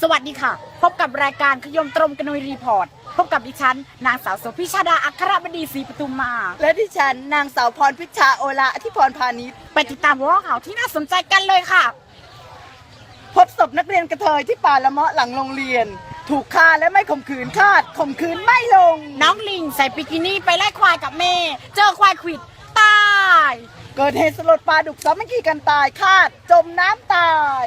สวัสดีค่ะ พบกับรายการขยมตรงกนุยรีพอร์ต พบกับดิฉัน นางสาวโสภิชาดาอัครบดีศรีปทุมมา และดิฉันนางสาวพรพิชชาโอละที่พรพาณิชย์ไปติดตามหัวข่าวที่น่าสนใจกันเลยค่ะ พบศพนักเรียนกระเทยที่ป่าละเมาะหลังโรงเรียน ถูกฆ่าและไม่ข่มขืนคาดข่มขืนไม่ลง น้องลิงใส่บิกินี่ไปไล่ควายกับแม่ เจอควายขวิดตาย เกิดเหตุสลดปลาดุกสามัคคีกันตายคาด จมน้ำตาย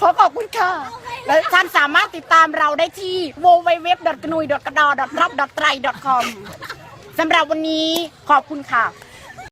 ขอขอบคุณค่ะและท่านสามารถติดตามเราได้ที่ w w w g n u i g a d o r a p r a p t r a i c o m สำหรับวันนี้ขอบคุณค่ะ